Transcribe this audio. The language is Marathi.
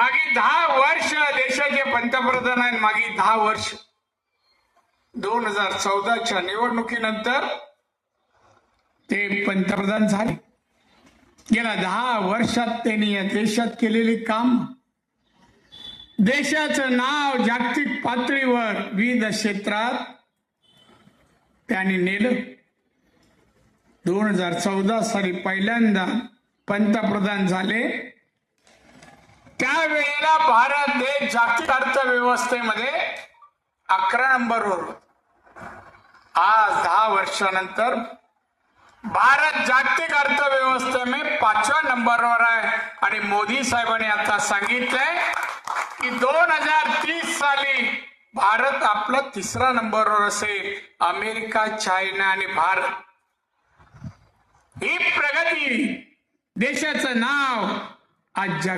मागे दहा वर्ष देशाचे पंतप्रधान आहेत मागे दहा वर्ष. दोन हजार चौदाच्या निवडणुकीनंतर ते पंतप्रधान झाले. गेल्या दहा वर्षात त्यांनी या देशात केलेली काम देशाचं नाव जागतिक पातळीवर विविध क्षेत्रात त्यांनी नेलं. दोन हजार चौदा साली पहिल्यांदा पंतप्रधान झाले. त्यावेळेला भारत देश जागतिक अर्थव्यवस्थेमध्ये अकरा नंबरवर आज दहा वर्षानंतर भारत जागतिक अर्थव्यवस्थेमध्ये पाचव्या नंबरवर आहे. आणि मोदी साहेबांनी आता सांगितलंय की दोन हजार तीस साली भारत आपला तिसरा नंबरवर असेल. अमेरिका चायना आणि भारत. ही प्रगती देशाचं नाव आज जगा